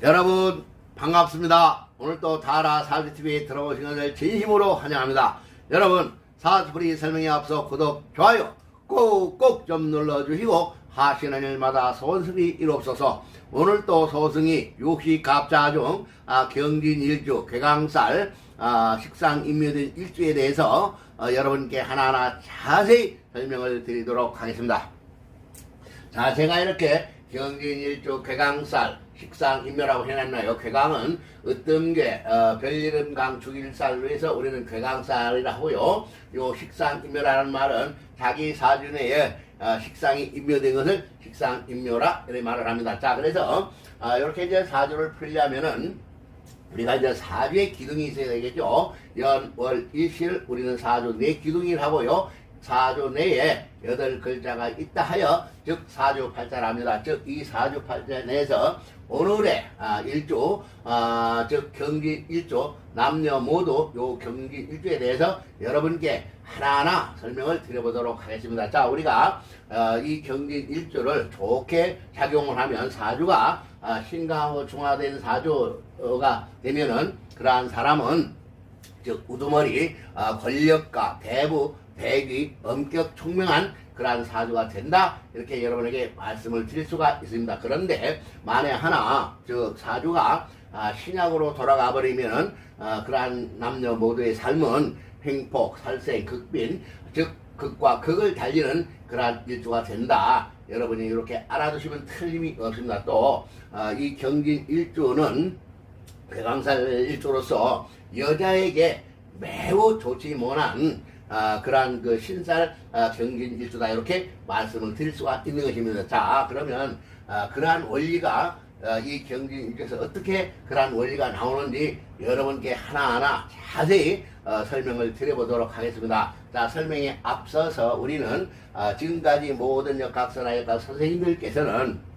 여러분 반갑습니다. 오늘 또 다라 사주TV에 들어오신 것을 진심으로 환영합니다. 여러분 사주풀이 설명에 앞서 구독, 좋아요 꼭꼭 좀 눌러주시고 하시는 일마다 소원승이 이루옵소서 오늘 또 소승이 육시 갑자중 아, 경진 일주 괴강살 아, 식상 임묘된 일주에 대해서 어, 여러분께 하나하나 자세히 설명을 드리도록 하겠습니다. 자, 제가 이렇게 경진 일주 괴강살 식상 인묘라고 해놨나요? 괴강은 어떤 게 어, 별이름강 죽일살로 해서 우리는 괴강살이라 하고요. 요 식상 인묘라는 말은 자기 사주 내에 어, 식상이 인묘된 것을 식상 인묘라 이렇게 말을 합니다. 자, 그래서 어, 이렇게 이제 사주를 풀려면은 우리가 이제 사주의 기둥이 있어야 되겠죠. 연, 월, 일실 우리는 사주 네 기둥이를 하고요. 사주 내에 여덟 글자가 있다 하여 즉 사주 팔자랍니다. 즉 이 사주 팔자 내에서 오늘의 아, 일주 아, 즉 경기 일주 남녀 모두 요 경기 일주에 대해서 여러분께 하나하나 설명을 드려보도록 하겠습니다. 자 우리가 어, 이 경기 일주를 좋게 작용을 하면 사주가 아, 신강하고 중화된 사주가 되면은 그러한 사람은 즉 우두머리 어, 권력가 대부 대귀 엄격 총명한 그러한 사주가 된다 이렇게 여러분에게 말씀을 드릴 수가 있습니다. 그런데 만에 하나 즉 사주가 아, 신약으로 돌아가 버리면은 아, 그러한 남녀 모두의 삶은 횡폭 살생 극빈 즉 극과 극을 달리는 그러한 일주가 된다. 여러분이 이렇게 알아두시면 틀림이 없습니다. 또이 경진 일주는 괴강살 일조로서 여자에게 매우 좋지 못한 아, 그러한 그 신살 아, 경진 일조다 이렇게 말씀을 드릴 수가 있는 것입니다. 자 그러면 아, 그러한 원리가 아, 이 경진 일조에서 어떻게 그러한 원리가 나오는지 여러분께 하나하나 자세히 어, 설명을 드려보도록 하겠습니다. 자 설명에 앞서서 우리는 아, 지금까지 모든 역학선하였다 선생님들께서는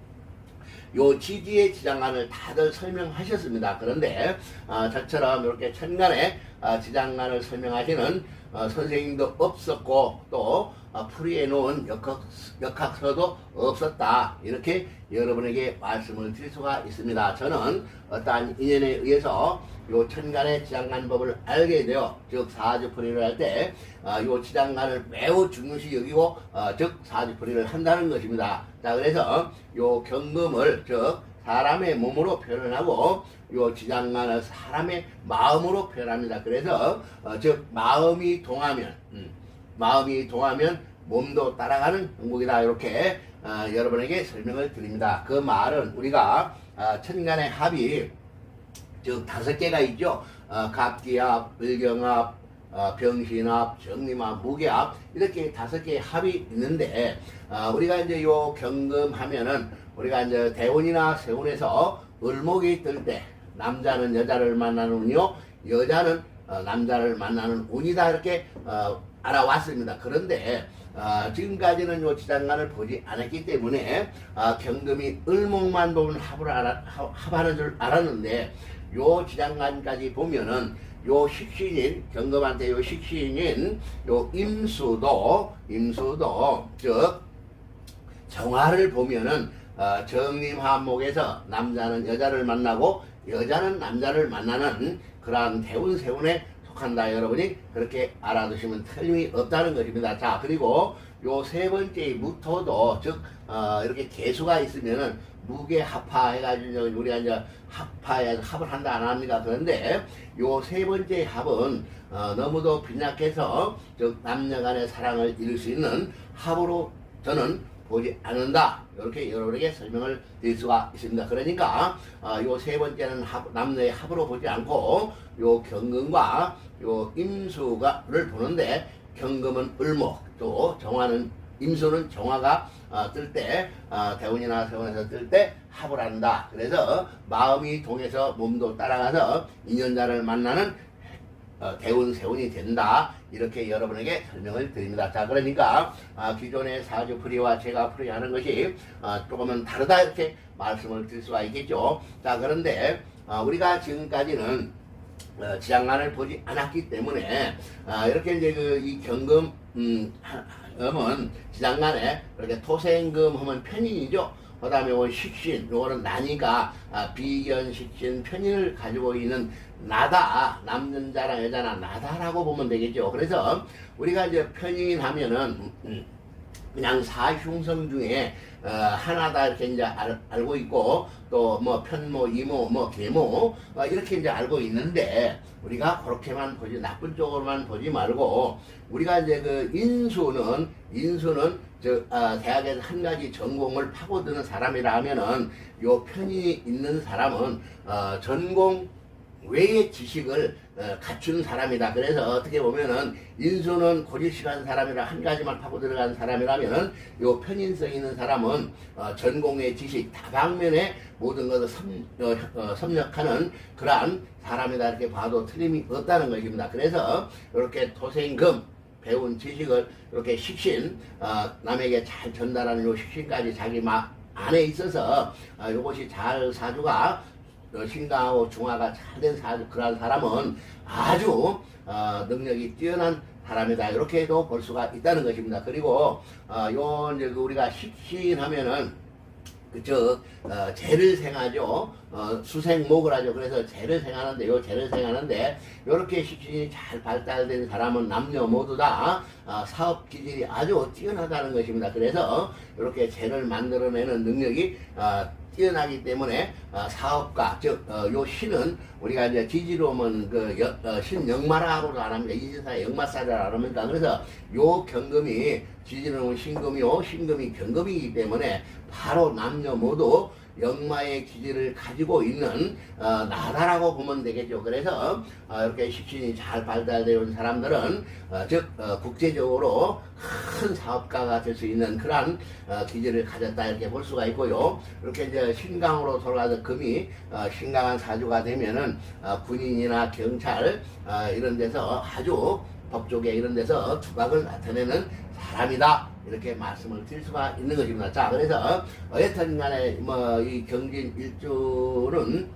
요 지지의 지장간을 다들 설명하셨습니다. 그런데 아, 저처럼 이렇게 천간에 아, 지장간을 설명하시는 어, 선생님도 없었고 또 아, 풀이해 놓은 역학, 역학서도 없었다. 이렇게 여러분에게 말씀을 드릴 수가 있습니다. 저는 어떠한 인연에 의해서 요 천간의 지장간법을 알게 되어 즉 사주풀이를 할 때 요 지장간을 매우 중요시 여기고 어, 즉 사주풀이를 한다는 것입니다. 자 그래서 요 경금을 즉 사람의 몸으로 표현을 하고 요 지장간을 사람의 마음으로 표현합니다. 그래서 어, 즉 마음이 동하면 음, 마음이 동하면 몸도 따라가는 행복이다 이렇게 어, 여러분에게 설명을 드립니다. 그 말은 우리가 어, 천간의 합이 즉 다섯 개가 있죠. 어, 갑기합, 을경합, 어, 병신합, 정림합, 무게합 이렇게 다섯 개의 합이 있는데 어, 우리가 이제 요 경금하면은 우리가 이제 대운이나 세운에서 을목이 뜰 때 남자는 여자를 만나는 운이요, 여자는 어, 남자를 만나는 운이다 이렇게 어, 알아왔습니다. 그런데 어, 지금까지는 요 지장간을 보지 않았기 때문에 어, 경금이 을목만 보면 합을 알아, 합- 합하는 줄 알았는데 요 지장간까지 보면은 요 식신인 경금한테 요 식신인 요 임수도 임수도 즉 정화를 보면은 어, 정림 한목에서 남자는 여자를 만나고 여자는 남자를 만나는 그러한 대운 세운에 속한다 여러분이 그렇게 알아두시면 틀림이 없다는 것입니다. 자 그리고 요 세 번째 무토도 즉 어, 이렇게 개수가 있으면은 무게 합파 해가지고 우리가 이제 합파에 합을 한다 안 합니까? 그런데 요 세 번째 합은 어, 너무도 빈약해서 즉 남녀간의 사랑을 이룰 수 있는 합으로 저는 보지 않는다. 이렇게 여러분에게 설명을 드릴 수가 있습니다. 그러니까 요세 번째는 합, 남녀의 합으로 보지 않고 요 경금과 요 임수가를 보는데 경금은 을목 또 정화는 임수는 정화가 어, 뜰 때, 어, 대운이나 세운에서 뜰 때 합을 한다. 그래서 마음이 동해서 몸도 따라가서 인연자를 만나는 어, 대운 세운이 된다 이렇게 여러분에게 설명을 드립니다. 자 그러니까 아, 기존의 사주 풀이와 제가 풀이 하는 것이 아, 조금은 다르다 이렇게 말씀을 드릴 수가 있겠죠. 자 그런데 아, 우리가 지금까지는 어, 지장간을 보지 않았기 때문에 아, 이렇게 이제 그 이 경금 음, 하- 음은 지장간에 이렇게 토생금 하면 편인이죠. 그 다음에 요 식신, 요거는 난이가 아, 비견, 식신, 편인을 가지고 있는 나다, 남는 자나 여자나 나다라고 보면 되겠죠. 그래서 우리가 이제 편인 하면은, 음, 그냥 사흉성 중에 어, 하나다 이렇게 이제 알, 알고 있고 또 뭐 편모, 이모, 뭐 계모 어, 이렇게 이제 알고 있는데 우리가 그렇게만 보지 나쁜 쪽으로만 보지 말고 우리가 이제 그 인수는 인수는 저 아, 대학에서 한 가지 전공을 파고드는 사람이라 하면은 요 편이 있는 사람은 어, 전공 외의 지식을 어, 갖춘 사람이다. 그래서 어떻게 보면은 인수는 고지식한 사람이라 한 가지만 파고 들어간 사람이라면은 요 편인성 있는 사람은 어, 전공의 지식 다방면에 모든 것을 섭, 어, 어, 섭렵하는 그러한 사람이다 이렇게 봐도 틀림이 없다는 것입니다. 그래서 이렇게 토생금 배운 지식을 이렇게 식신 어, 남에게 잘 전달하는 요 식신까지 자기 막 안에 있어서 어, 이것이 잘 사주가 어, 신강하고 중화가 잘 된 그런 사람은 아주 어, 능력이 뛰어난 사람이다 이렇게도 볼 수가 있다는 것입니다. 그리고 어, 요 이제 그 우리가 식신하면은 그저 어, 재를 생하죠. 어, 수생목을 하죠. 그래서 재를 생하는데 요 재를 생하는데 요렇게 식신이 잘 발달된 사람은 남녀 모두 다 어, 사업 기질이 아주 뛰어나다는 것입니다. 그래서 이렇게 재를 만들어내는 능력이 어, 뛰어나기 때문에 어, 사업가 즉 어, 요 신은 우리가 이제 지지로 하면 그 여- 어, 신영마라고도 안 합니다. 이진사 영마사라 안 합니까? 그래서 요 경금이 지지로는 신금이요 신금이 경금이기 때문에 바로 남녀 모두 영마의 기질을 가지고 있는 어, 나다라고 보면 되겠죠. 그래서 어, 이렇게 식신이 잘 발달되어 온 사람들은 어, 즉 어, 국제적으로 큰 사업가가 될 수 있는 그러한 어, 기질을 가졌다 이렇게 볼 수가 있고요. 이렇게 이제 신강으로 돌아가서 금이 어, 신강한 사주가 되면은 어, 군인이나 경찰 어, 이런 데서 아주 법조계 이런 데서 두각을 나타내는 사람이다. 이렇게 말씀을 드릴 수가 있는 것입니다. 자, 그래서 어쨌든 간에 뭐 이 경진 일주는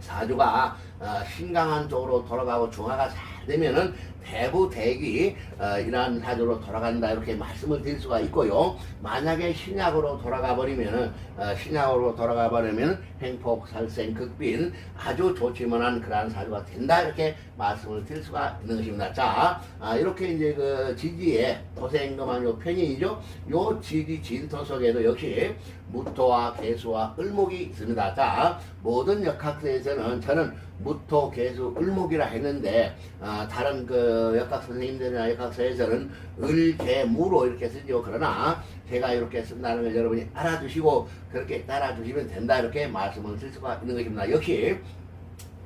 사주가 어, 신강한 쪽으로 돌아가고 중화가 잘 되면은 대부 대기 어, 이러한 사주로 돌아간다 이렇게 말씀을 드릴 수가 있고요. 만약에 신약으로 돌아가 버리면은 어, 신약으로 돌아가 버리면 행복 살생 극빈 아주 좋지만한 그러한 사주가 된다 이렇게 말씀을 드릴 수가 있는 것입니다. 자, 아, 이렇게 이제 그 지지의 도생금한 요 편인이죠. 요 지지 진토 속에도 역시 무토와 개수와 을목이 있습니다. 자, 모든 역학서에서는 저는 무토, 개수, 을목이라 했는데 아, 다른 그 역학 선생님들이나 역학서에서는 을, 개, 무로 이렇게 쓰죠. 그러나 제가 이렇게 쓴다는 걸 여러분이 알아두시고 그렇게 따라주시면 된다 이렇게 말씀을 드릴 수가 있는 것입니다. 역시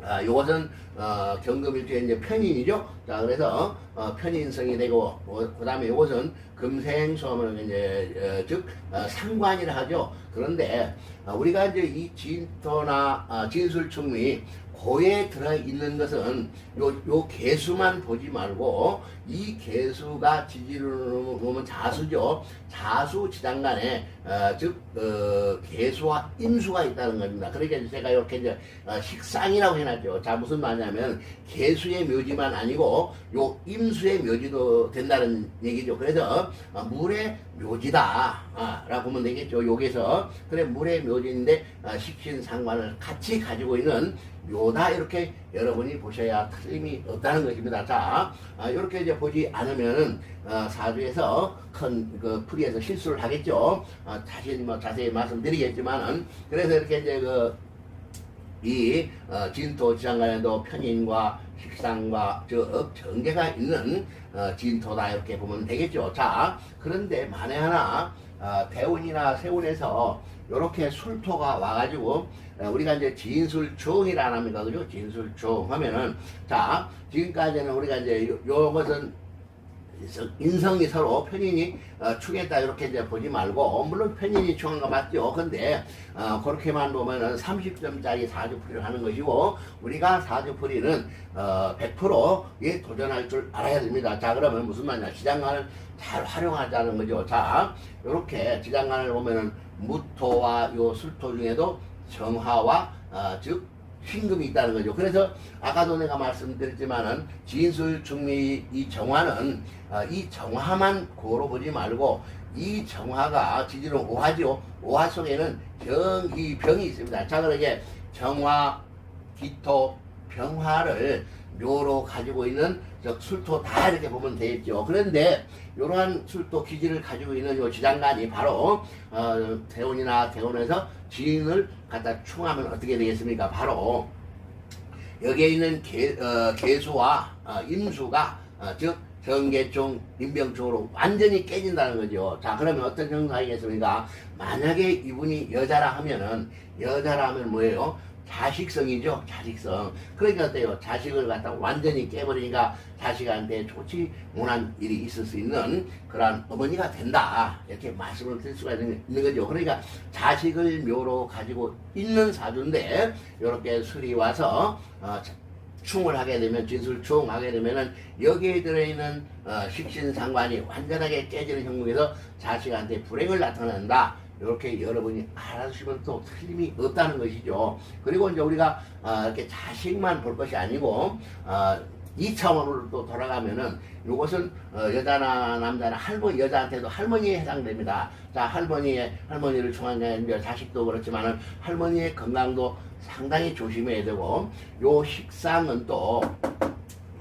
아, 요것은 어, 경금일주의 이제 편인이죠. 자, 그래서 어, 편인성이 되고 그 다음에 요것은 금생수하면 이제 어, 즉 어, 상관이라 하죠. 그런데 어, 우리가 이제 이 진토나 어, 진술충이 고에 들어 있는 것은 요, 요 개수만 보지 말고 이 개수가 지지를 보면 자수죠. 자수 지장간에 어, 즉 어, 개수와 임수가 있다는 겁니다. 그러니까 제가 이렇게 이제 어, 식상이라고 해놨죠. 자 무슨 말이냐면 개수의 묘지만 아니고 요 임수의 묘지도 된다는 얘기죠. 그래서 어, 물의 묘지다 아, 라고 보면 되겠죠. 여기서 그래 물의 묘지인데 어, 식신상관을 같이 가지고 있는 묘다 이렇게 여러분이 보셔야 틀림이 없다는 것입니다. 자, 아, 이렇게 이제 보지 않으면은 어, 사주에서 큰그 풀이에서 실수를 하겠죠. 어, 다시 뭐 자세히 말씀드리겠지만은 그래서 이렇게 이제 그 이 어, 진토 지장간에도 편인과 식상과 저 정계가 있는 어, 진토다 이렇게 보면 되겠죠. 자, 그런데 만에 하나 어, 대운이나 세운에서 이렇게 술토가 와가지고 어, 우리가 이제 진술중이라 합니다. 그죠? 진술중 하면은 자 지금까지는 우리가 이제 요, 요것은 인성- 인성이 서로 편인이 어, 충했다 이렇게 이제 보지 말고 물론 편인이 충한 거 맞죠. 근데 어, 그렇게만 보면은 30점짜리 사주풀이를 하는 것이고 우리가 사주풀이는 어, 100%에 도전할 줄 알아야 됩니다. 자 그러면 무슨 말이냐 지장간을 잘 활용하자는 거죠. 자 이렇게 지장간을 보면은 무토와 요 술토 중에도 정화와 어, 즉 신금이 있다는 거죠. 그래서 아까도 내가 말씀드렸지만은 진술 중미 이 정화는 어, 이 정화만 고로 보지 말고 이 정화가 지지는 오화죠. 오화 속에는 정이 병이 있습니다. 자, 그러게 정화, 기토, 병화를 묘로 가지고 있는 저 술토 다 이렇게 보면 되겠죠. 그런데 이러한 술토 기질을 가지고 있는 요 지장간이 바로 어, 대원이나 대원에서 지인을 갖다 충하면 어떻게 되겠습니까? 바로 여기에 있는 개, 어, 개수와 어, 임수가 어, 즉 정계총, 인병총으로 완전히 깨진다는 거죠. 자 그러면 어떤 현상이겠습니까? 만약에 이분이 여자라 하면은 여자라 하면 뭐예요? 자식성이죠. 자식성. 그러니까 어때요? 자식을 갖다 완전히 깨버리니까 자식한테 좋지 못한 일이 있을 수 있는 그러한 어머니가 된다. 이렇게 말씀을 드릴 수가 있는, 있는 거죠. 그러니까 자식을 묘로 가지고 있는 사주인데 이렇게 술이 와서 어, 자- 충을 하게 되면 진술충 하게 되면은 여기에 들어있는 어, 식신상관이 완전하게 깨지는 형국에서 자식한테 불행을 나타낸다. 이렇게 여러분이 알아주시면 또 틀림이 없다는 것이죠. 그리고 이제 우리가 어, 이렇게 자식만 볼 것이 아니고 어, 이 차원으로 또 돌아가면은 이것은 어, 여자나 남자나 할머니 여자한테도 할머니에 해당됩니다. 자 할머니의 할머니를 중앙에 자식도 그렇지만은 할머니의 건강도 상당히 조심해야 되고 요 식상은 또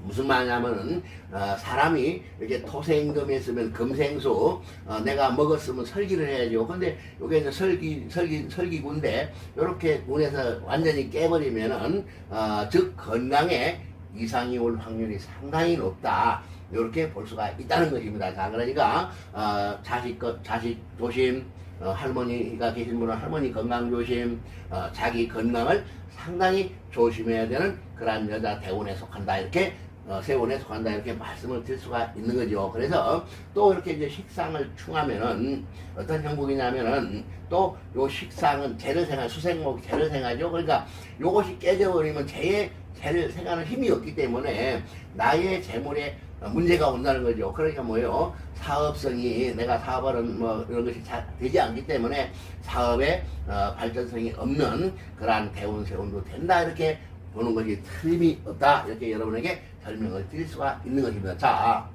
무슨 말이냐면은 어, 사람이 이렇게 토생금에 쓰면 금생수 어, 내가 먹었으면 설기를 해야죠. 근데 요게 이제 설기 설기 설기군데 요렇게 운에서 완전히 깨버리면은 어, 즉 건강에 이상이 올 확률이 상당히 높다. 이렇게 볼 수가 있다는 것입니다. 자, 그러니까 어, 자식 것 자식 조심, 어, 할머니가 계신 분은 할머니 건강 조심, 어, 자기 건강을 상당히 조심해야 되는 그러한 여자 대운에 속한다 이렇게 어, 세운에 속한다 이렇게 말씀을 드릴 수가 있는 거죠. 그래서 또 이렇게 이제 식상을 충하면은 어떤 형국이냐면은 또 요 식상은 재를 생한 수생목 재를 생하죠. 그러니까 요것이 깨져버리면 재의 재를 생하는 힘이 없기 때문에 나의 재물에 어, 문제가 온다는 거죠. 그러니까 뭐예요? 사업성이 내가 사업하는 뭐 이런 것이 잘 되지 않기 때문에 사업에 어, 발전성이 없는 그러한 대운 세운도 된다 이렇게 보는 것이 틀림이 없다 이렇게 여러분에게 설명을 드릴 수가 있는 것입니다. 자.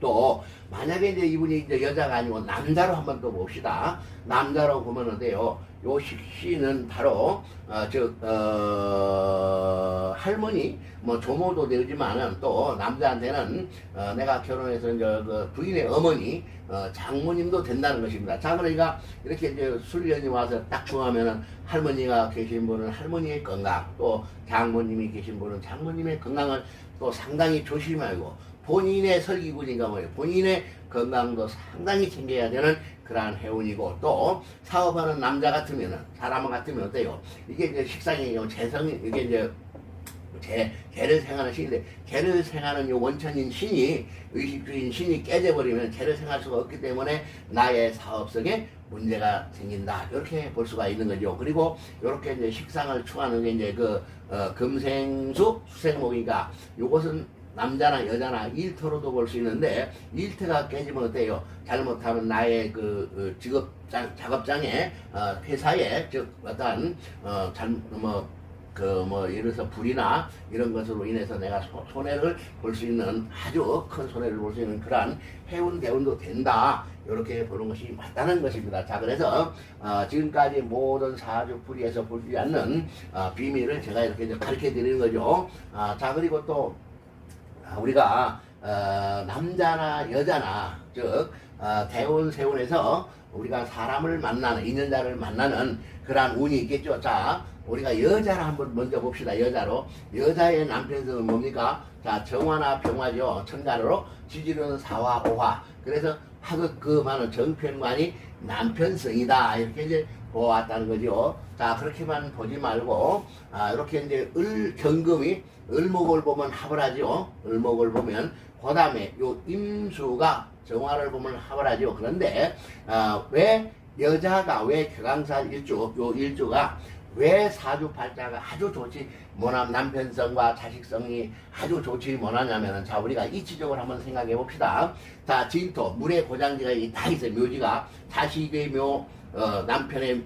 또 만약에 이제 이분이 이제 여자가 아니고 남자로 한번 또 봅시다. 남자로 보면 어때요? 요 식신은 바로 어 즉 어, 할머니 뭐 조모도 되지만은 또 남자한테는 어, 내가 결혼해서 이제 그 부인의 어머니 어, 장모님도 된다는 것입니다. 자 그러니까 이렇게 이제 술년이 와서 딱 중하면은 할머니가 계신 분은 할머니의 건강 또 장모님이 계신 분은 장모님의 건강을 또 상당히 조심하고 본인의 설기군인가 뭐예요. 본인의 건강도 상당히 챙겨야 되는 그러한 해운이고 또 사업하는 남자 같으면은 사람 같으면 어때요? 이게 이제 식상이요 재성이 이게 이제 개, 개를 생하는 신인데 개를 생하는 요 원천인 신이 의식주인 신이 깨져버리면 개를 생할 수가 없기 때문에 나의 사업성에 문제가 생긴다 이렇게 볼 수가 있는 거죠. 그리고 이렇게 이제 식상을 추하는 게 이제 그 어, 금생수 수생목이니까 요것은 남자나 여자나 일터로도 볼 수 있는데 일터가 깨지면 어때요? 잘못하면 나의 그 어, 직업장 작업장에 어, 회사에 즉 어떤 어, 잘뭐 그뭐 예를 들어서 불이나 이런 것으로 인해서 내가 소- 손해를 볼 수 있는 아주 큰 손해를 볼 수 있는 그러한 해운 대운도 된다 이렇게 보는 것이 맞다는 것입니다. 자 그래서 어, 지금까지 모든 사주 풀이에서 볼수 않는 어, 비밀을 제가 이렇게 가르쳐 드리는 거죠. 아, 자 그리고 또 아, 우리가 어, 남자나 여자나 즉 어, 대운 세운에서 우리가 사람을 만나는 인연자를 만나는 그러한 운이 있겠죠. 자 우리가 여자를 한번 먼저 봅시다. 여자로 여자의 남편성은 뭡니까? 자 정화나 병화죠. 천간으로 지지로는 사화 오화. 그래서 하급 그 많은 정편관이 남편성이다 이렇게 이제 보았다는 거죠. 자 그렇게만 보지 말고 아, 이렇게 이제 을 경금이 을목을 보면 합을 하죠. 을목을 보면 그 다음에 요 임수가 정화를 보면 하죠. 그런데 아, 왜 여자가 왜 교강사 일주 요 일주가 왜 사주팔자가 아주 좋지 못한 남편성과 자식성이 아주 좋지 못하냐면은 자 우리가 이치적으로 한번 생각해 봅시다. 자 진토 물의 고장지가 이다 있어요. 묘지가 자식의 묘 어, 남편의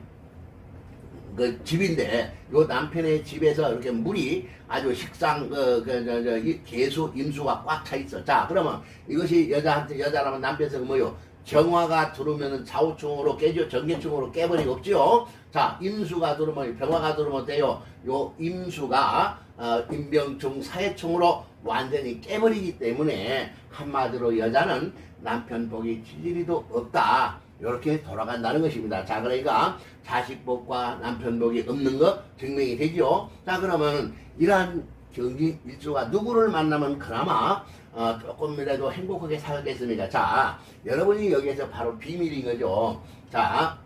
그 집인데 요 남편의 집에서 이렇게 물이 아주 식상 그, 그, 저, 저, 이 개수 임수가 꽉 차 있어. 자 그러면 이것이 여자한테 여자라면 남편성 뭐요? 정화가 들어오면 좌우충으로 깨죠. 전개충으로 깨버리고 없지요. 자, 임수가 들어오면 병화가 들어오면 돼요. 요 임수가 어, 임병충 사해충으로 완전히 깨버리기 때문에 한마디로 여자는 남편 복이 찔리리도 없다. 이렇게 돌아간다는 것입니다. 자, 그러니까 자식 복과 남편 복이 없는 것 증명이 되죠. 자, 그러면 이러한 경기 일주가 누구를 만나면 그나마 어, 조금이라도 행복하게 살겠습니까? 자, 여러분이 여기에서 바로 비밀인 거죠. 자,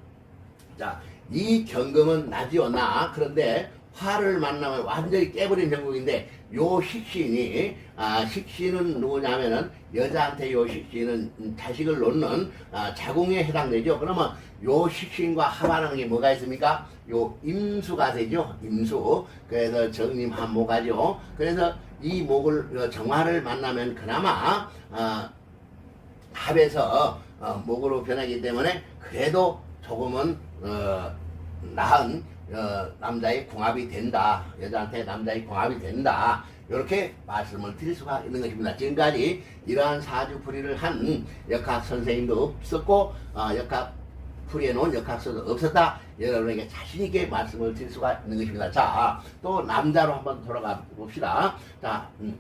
자, 이 경금은 나지요, 나. 그런데 화를 만나면 완전히 깨버린 형국인데 요 식신이 아 식신은 누구냐면은 여자한테 요 식신은 음, 자식을 놓는 아, 자궁에 해당되죠. 그러면 요 식신과 합하는 게 뭐가 있습니까? 요 임수가 되죠. 임수. 그래서 정님 한모가죠. 그래서 이 목을 어, 정화를 만나면 그나마 아, 합에서 어, 목으로 변하기 때문에 그래도 조금은 어, 나은 어, 남자의 궁합이 된다. 여자한테 남자의 궁합이 된다. 이렇게 말씀을 드릴 수가 있는 것입니다. 지금까지 이러한 사주풀이를 한 역학 선생님도 없었고 어, 역학 풀이해 놓은 역학서도 없었다. 여러분에게 자신있게 말씀을 드릴 수가 있는 것입니다. 자, 또 남자로 한번 돌아가 봅시다. 자, 음,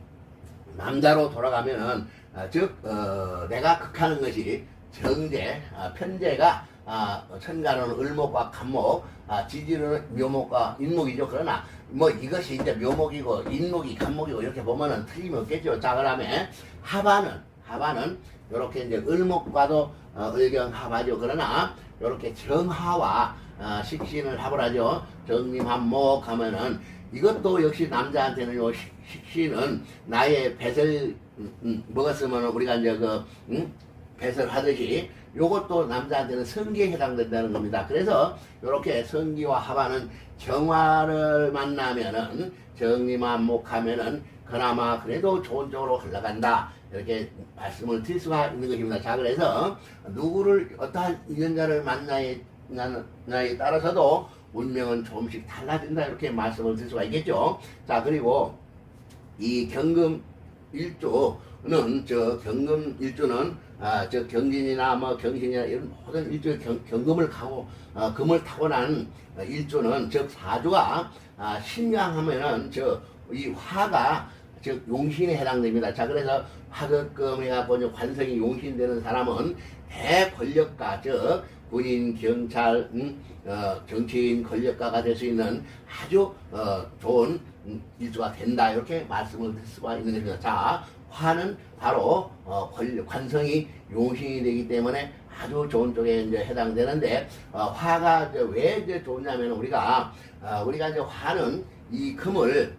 남자로 돌아가면은 아, 즉 어, 내가 극하는 것이 정제, 아, 편제가 아, 천간은 을목과 간목, 아, 지지는 묘목과 인목이죠. 그러나 뭐 이것이 이제 묘목이고 인목이 간목이고 이렇게 보면은 틀림없겠죠. 자 그다음에 하반은 하반은 이렇게 이제 을목과도 어, 을경합하죠. 그러나 이렇게 정하와 아, 식신을 합을 하죠. 정림합목 하면은 이것도 역시 남자한테는 요 식- 식신은 나의 뱃을 음, 음, 먹었으면 우리가 이제 그 음, 뱃을 하듯이 요것도 남자한테는 성기에 해당된다는 겁니다. 그래서 이렇게 성기와 합하는 정화를 만나면은 정리만 목하면은 그나마 그래도 좋은 쪽으로 흘러간다. 이렇게 말씀을 드릴 수가 있는 것입니다. 자, 그래서 누구를 어떠한 인연자를 만나에 따라서도 운명은 조금씩 달라진다. 이렇게 말씀을 드릴 수가 있겠죠. 자, 그리고 이 경금 일조는 저 경금 일조는 아, 저 경진이나 뭐 경신이나 이런 모든 일조 경, 경금을 가고 어, 금을 타고난 어, 일조는 즉 사주가 아, 신명하면은 저 이 화가 즉 용신에 해당됩니다. 자 그래서 이제 관성이 용신되는 사람은 대권력가 즉 군인, 경찰, 음, 어, 정치인, 권력가가 될 수 있는 아주 어, 좋은 음, 일주가 된다 이렇게 말씀을 드릴 수가 있는 겁니다. 자, 화는 바로 어, 관성이 용신이 되기 때문에 아주 좋은 쪽에 이제 해당되는데 어, 화가 이제 왜 이제 좋냐면 우리가 어, 우리가 이제 화는 이 금을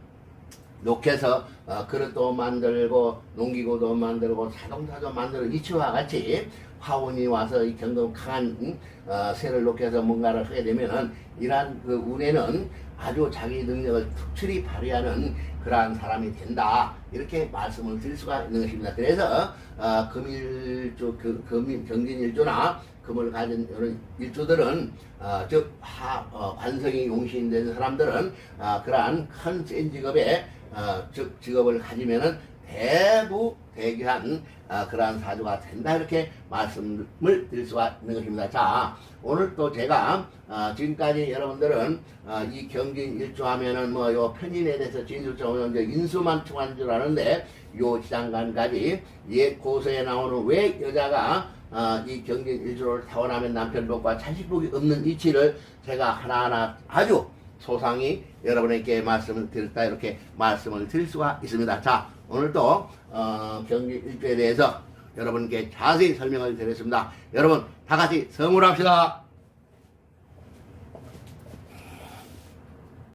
녹여서 어, 그릇도 만들고 농기구도 만들고 자동차도 만들고 이치와 같이 화운이 와서 이 경금 강한 음, 어, 새를 녹여서 뭔가를 하게 되면은 이러한 그 운에는 아주 자기 능력을 특출히 발휘하는 그러한 사람이 된다 이렇게 말씀을 드릴 수가 있는 것입니다. 그래서 어, 금일조 그 금일 경진일조나 금을 가진 이런 일조들은 어, 즉 화, 어, 관성이 용신된 사람들은 어, 그러한 큰 센 직업에 어, 즉 직업을 가지면은 대부 대기한 어, 그러한 사주가 된다 이렇게 말씀을 드릴 수가 있는 것입니다. 자 오늘 또 제가 어, 지금까지 여러분들은 어, 이 경진 일조하면은 뭐 요 편인에 대해서 진술적으로 이제 인수만 청한 줄 아는데 요 지장간까지 옛 고서에 나오는 왜 여자가 어, 이 경진 일조를 타원하면 남편복과 자식복이 없는 이치를 제가 하나하나 아주 소상히 여러분에게 말씀을 드렸다 이렇게 말씀을 드릴 수가 있습니다. 자 오늘도 어, 경기 일주에 대해서 여러분께 자세히 설명을 드렸습니다. 여러분 다 같이 성불합시다.